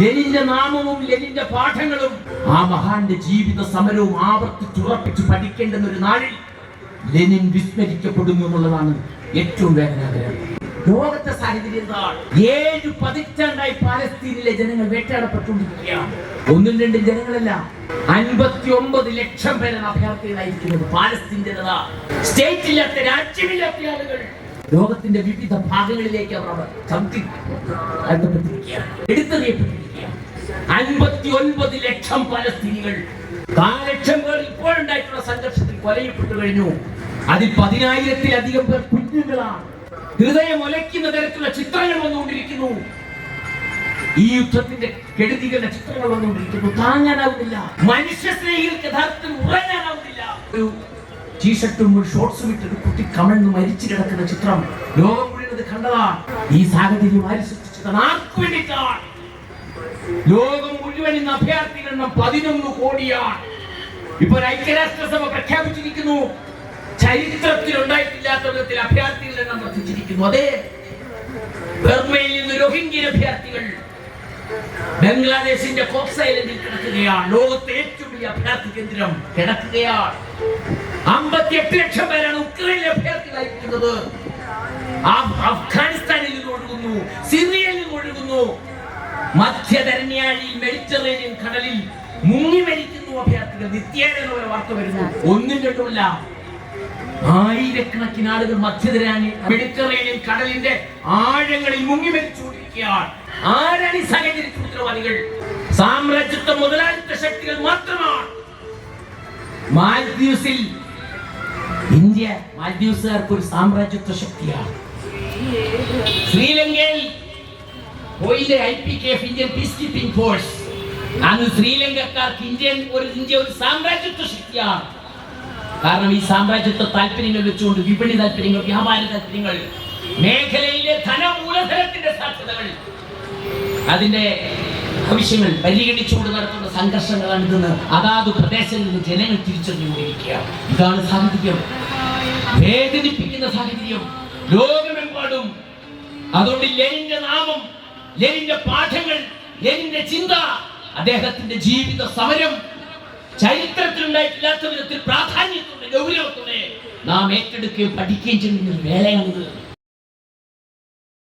ലെനിന്റെ നാമവും ലെനിന്റെ പാഠങ്ങളും ആ മഹാന്റെ ജീവിത സമരവും ആവർത്തിച്ചുറപ്പിച്ച് പഠിക്കേണ്ടുന്ന ഒരു നാളിൽ ലെനിൻ വിസ്മരിക്കപ്പെടുന്നു എന്നുള്ളതാണ് ഏറ്റവും വേദനാകരം. ലോകത്തെ സാഹചര്യം ഏഴ് പതിറ്റാണ്ടായി പാലസ്തീനിലെ ജനങ്ങൾ വേട്ടയാടപ്പെട്ടുകൊണ്ടിരിക്കുകയാണ്. ഒന്നും രണ്ടും ജനങ്ങളല്ല അൻപത്തി ഒമ്പത് ലക്ഷം പേരാണ് അഭയാർത്ഥികളായിരിക്കുന്നത് പാലസ്തീൻ ജനത സ്റ്റേറ്റില്ലാത്ത രാജ്യമില്ലാത്ത ആളുകൾ ലോകത്തിന്റെ വിവിധ ഭാഗങ്ങളിലേക്ക് അവർ അവർ ചവിട്ടി എടുത്തെറിയപ്പെട്ടിരിക്കുകയാണ് അൻപത്തി ഒൻപത് ലക്ഷം പലസ്തീനികൾ. കാലക്ഷം പേർ ഇപ്പോഴുണ്ടായിട്ടുള്ള സംഘർഷത്തിൽ കൊലയപ്പെട്ടു കഴിഞ്ഞു. അതിൽ പതിനായിരത്തിലധികം പേർ കുഞ്ഞുങ്ങളാണ്. ഹൃദയം ഒലയ്ക്കുന്ന തരത്തിലുള്ള ചിത്രങ്ങൾ വന്നുകൊണ്ടിരിക്കുന്നു. ഈ യുദ്ധത്തിന്റെ കെടുതികളുടെ ചിത്രങ്ങൾ വന്നുകൊണ്ടിരിക്കുന്നു. താങ്ങാനാവുന്നില്ല. മനുഷ്യ സ്നേഹികൾക്ക് യഥാർത്ഥത്തിൽ ഉറങ്ങാനാവുന്നില്ല. ഒരു ടീഷർട്ടും ഒരു ഷോർട്സും ഇട്ട് ഒരു കുട്ടി കമഴ്ന്ന് മരിച്ചു കിടക്കുന്ന ചിത്രം ലോകം മുഴുവൻ കണ്ടതാണ്. ഈ സാഹചര്യം ആര് സൃഷ്ടിച്ചതാണ്? ആർക്കു വേണ്ടിയിട്ടാണ്? ലോകം മുഴുവൻ ഇന്ന് അഭയാർത്ഥികളുടെ എണ്ണം പതിനൊന്ന് കോടിയാണ്. ഇപ്പോൾ ഐക്യരാഷ്ട്രസഭ പ്രഖ്യാപിച്ചിരിക്കുന്നു. ചരിത്രത്തിൽ ഉണ്ടായിട്ടില്ലാത്ത വിധത്തിൽ അഭയാർത്ഥികളുടെ എണ്ണം വർദ്ധിച്ചിരിക്കുന്നു. അതെ ബർമയിൽ നിന്ന് റോഹിംഗ്യൻ അഭയാർത്ഥികൾ ബംഗ്ലാദേശിന്റെ കോക്സ് ഐലൻഡിൽ കിടക്കുകയാണ്. ലോകത്തെ ഏറ്റവും വലിയ അഭയാർത്ഥി കേന്ദ്രം കിടക്കുകയാണ്. അമ്പത്തിയെട്ട് ലക്ഷം പേരാണ് ഉക്രൈനിലെ അഭയാർത്ഥികളായിരിക്കുന്നത് അഫ്ഗാനിസ്ഥാനിൽ നിന്ന് ഒഴുകുന്നു. സിറിയയിൽ നിന്ന് ഒഴുകുന്നു. മധ്യധരണ്യാഴിയിൽ മെഡിറ്ററേനിയൻ കടലിൽ മുങ്ങി മരിക്കുന്നു അഭയാർത്ഥികൾ. നിത്യേന പോലെ വാർത്ത വരുന്നു. ഒന്നും രണ്ടുമില്ല ആയിരക്കണക്കിന് ആളുകൾ മധ്യധരാണി മെഡിറ്ററേനിയൻ കടലിന്റെ ആഴങ്ങളിൽ മുങ്ങി മരിച്ചുകൊണ്ടിരിക്കുകയാണ്. ആരാണ് ഈ സാഹചര്യത്തിൽ ഉത്തരവാദികൾ? സാമ്രാജ്യത്വ മുതലാളിത്ത ശക്തികൾ മാത്രമാണ്. മാൽദ്വീപ്സിൽ ഇന്ത്യ മാൽദ്വീപ്സുകാർക്ക് ഒരു സാമ്രാജ്യത്വ ശക്തിയാണ്. ശ്രീലങ്കയിൽ പോയില്ലേ I P K F Indian peace keeping force. അന്ന് ശ്രീലങ്കക്കാർക്ക് ഇന്ത്യൻ ഒരു ഇന്ത്യ ഒരു സാമ്രാജ്യത്വ ശക്തിയാണ്. കാരണം ഈ സാമ്രാജ്യത്വ താല്പര്യങ്ങൾ വെച്ചുകൊണ്ട് വിപണി താല്പര്യങ്ങൾ വ്യാപാര താല്പര്യങ്ങൾ മേഖലയിലെ ധനമൂലധനത്തിന്റെ സാധ്യതകൾ. അതിന്റെ ആവശ്യങ്ങൾ പരിഗണിച്ചുകൊണ്ട് നടത്തുന്ന സംഘർഷങ്ങളാണ് ഇതെന്ന് അതാത് പ്രദേശങ്ങളിൽ ജനങ്ങൾ തിരിച്ചറിഞ്ഞുകൊണ്ടിരിക്കുകയാണ്. ഇതാണ് സാഹചര്യം. വേദനിപ്പിക്കുന്ന സാഹചര്യം. ലോകമെമ്പാടും. അതുകൊണ്ട് ലൈന്റെ നാമം ലെനിന്റെ പാഠങ്ങൾ ലെനിന്റെ ചിന്ത അദ്ദേഹത്തിന്റെ ജീവിത സമരം ചരിത്രത്തിൽ ഉണ്ടായിട്ടില്ലാത്ത വിധത്തിൽ പ്രാധാന്യത്തോടെ ഗൗരവത്തോടെ നാം ഏറ്റെടുക്കുകയും പഠിക്കുകയും ചെയ്യുന്ന വേലയാണിത്